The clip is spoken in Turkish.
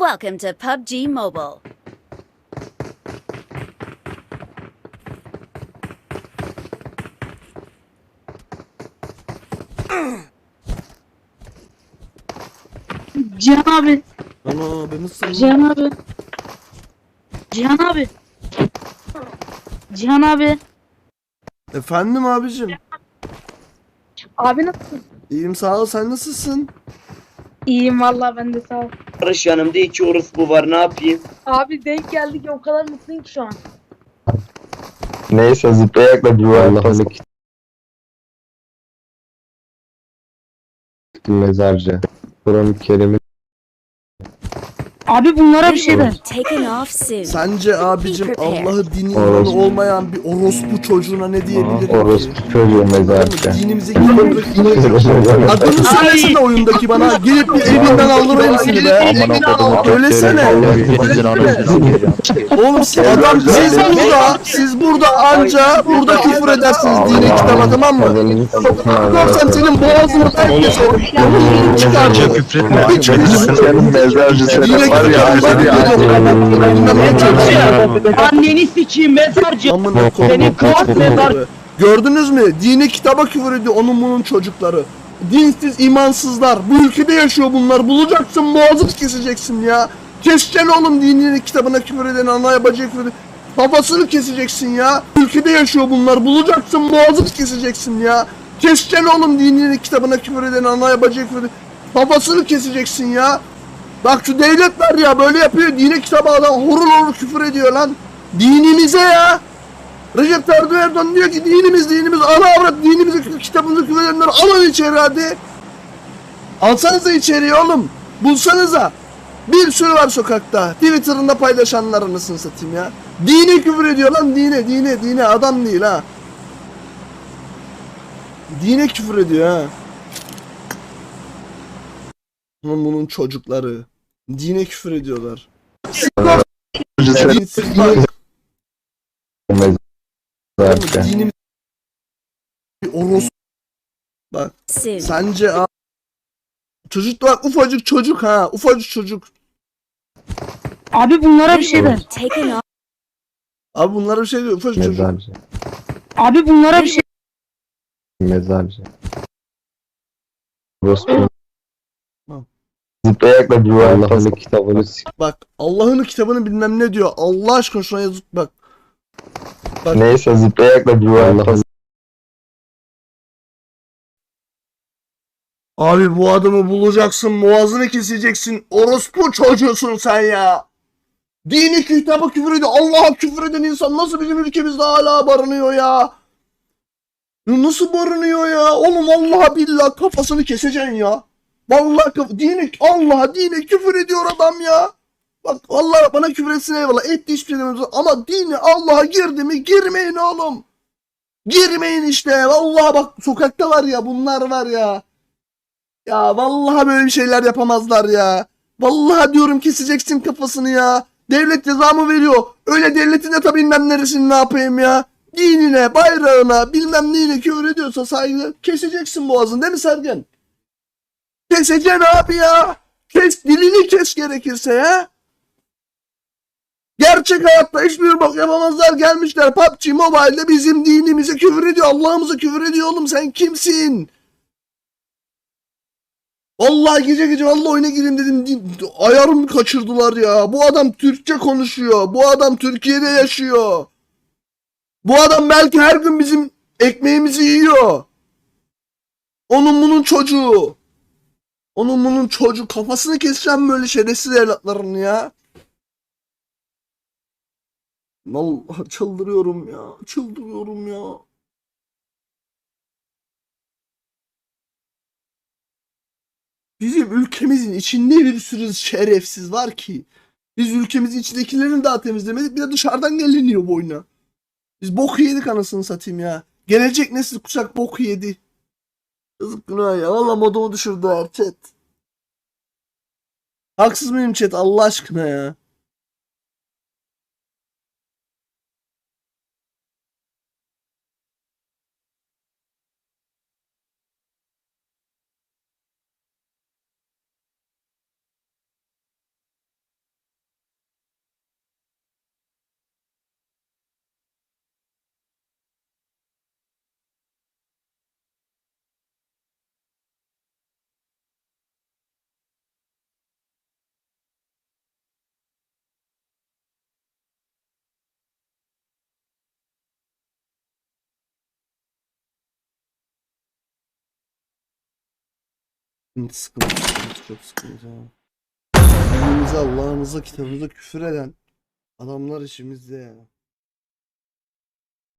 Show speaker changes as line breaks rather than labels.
Welcome to PUBG Mobile.
Cihan abi.
Ana ben nasıl?
Cihan abi. Cihan abi. Cihan abi.
Efendim abicim.
Abi nasılsın?
İyiyim sağ ol sen nasılsın?
İyiyim vallahi ben de sağ ol.
Barış yanımda iki orospu var ne yapayım?
Abi denk geldik ya o kadar mutluyum ki şu an.
Neyse zıplayarak da bir Allah'ını mezarcı. Kur'an-ı Kerim'in
Abi bunlara bir şey de.
Taken off soon.
Sence abicim. Allah'ı dini
Orospu.
imanı olmayan bir orospu çocuğuna ne diyebilirim ki?
orospu çocuğu mezarcı.
Dinimize Adını söylesene oyundaki bana. Gelip bir evinden aldırayım seni be. Söylesene. Oğlum siz adam siz burada siz burada anca burada küfür edersiniz dini kitaba tamam mı? Görsen senin boğazını ben keserim. Burnunu çıkaracağım. Hiç
Senin mezarcı
Dine
var ya var ya.
Anneni sikeyim mezarcı. Senin mezar.
Gördünüz mü? Dini kitaba küfür ediyor onun bunun çocukları. Dinsiz, imansızlar. Bu ülkede yaşıyor bunlar. Bulacaksın, boğazını keseceksin ya. Keseceksin oğlum dinini kitabına küfür eden, anaya bacıya küfür eden. Kafasını keseceksin ya. Ülkede yaşıyor bunlar. Bulacaksın, boğazını keseceksin ya. Keseceksin oğlum dinini kitabına küfür eden, anaya bacıya küfür eden. Kafasını keseceksin ya. Bak şu devletler ya böyle yapıyor. Dine kitaba adam horul horul küfür ediyor lan. Dinimize ya. Recep Tayyip Erdoğan diyor ki dinimiz dinimiz ana avrat dinimizi kitabımızı küfredenler alın içeri hadi. Alsanıza içeriye oğlum. Bulsanıza. Bir sürü var sokakta. Twitter'ında paylaşanlar anasını satayım ya. Dine küfür ediyor lan dine dine dine adam değil ha. Dine küfür ediyor ha. Bunun çocukları. Dine küfür ediyorlar. Dinsiz bak. Bir oros. Bak sence a- çocuk bak ufacık çocuk ha ufacık çocuk.
Abi bunlara bir şey de.
Taken off.
Abi bunlara bir şey diyor ufacık çocuk.
Mezarcı.
Abi bunlara bir şey.
Mezarcı. Orospu. Zıplayarak da bir Allah'ın kitabını sik.
Bak Allah'ın kitabını bilmem ne diyor. Allah aşkına şuna yazık bak. Bak
Neyse zıplayarak da bir Allah'ın
abi bu adamı bulacaksın boğazını keseceksin. Orospu çocuğusun sen ya. Dini kitaba küfür ediyor. Allah'a küfür eden insan nasıl bizim ülkemizde hala barınıyor ya? Ya Nasıl barınıyor ya? Oğlum Allah billah kafasını keseceksin ya. Vallahi kaf- dini Allah'a dine küfür ediyor adam ya. Bak Allah bana küfür etsin eyvallah. Etti hiçbir şey demiyoruz. Ama dini Allah'a girdi mi girmeyin oğlum. Girmeyin işte. Vallahi bak sokakta var ya bunlar var ya. Ya vallahi böyle bir şeyler yapamazlar ya. Vallahi diyorum keseceksin kafasını ya. Devlet cezamı veriyor. Öyle devletin de tabii bilmem neresini ne yapayım ya. Dinine, bayrağına, bilmem neyine küfür ediyorsa saygı keseceksin boğazını değil mi Sergen? Keseceksin abi ya. Kes dilini kes gerekirse ya. Gerçek hayatta hiçbir bok yapamazlar gelmişler PUBG Mobile'de bizim dinimize küfür ediyor. Allah'ımıza küfür ediyor oğlum sen kimsin? Vallahi gece gece vallahi oyuna gireyim dedim. Ayarımı kaçırdılar ya. Bu adam Türkçe konuşuyor. Bu adam Türkiye'de yaşıyor. Bu adam belki her gün bizim ekmeğimizi yiyor. Onun bunun çocuğu. Onun bunun çocuğu kafasını keseceğim böyle şerefsiz evlatlarını ya. Vallahi çıldırıyorum ya. Çıldırıyorum ya. Bizim ülkemizin içinde bir sürü şerefsiz var ki. Biz ülkemizin içindekilerini daha temizlemedik. Bir de dışarıdan geliniyor bu. Biz boku yedik anasını satayım ya. Gelecek nesil kuşak boku yedi. Yazık günah ya. Valla modumu düşürdüler chat. Haksız mıyım chat Allah aşkına ya. Sıkıntı çok sıkıntı. Dinimize Allah'ımıza kitabımıza küfür eden adamlar içimizde ya.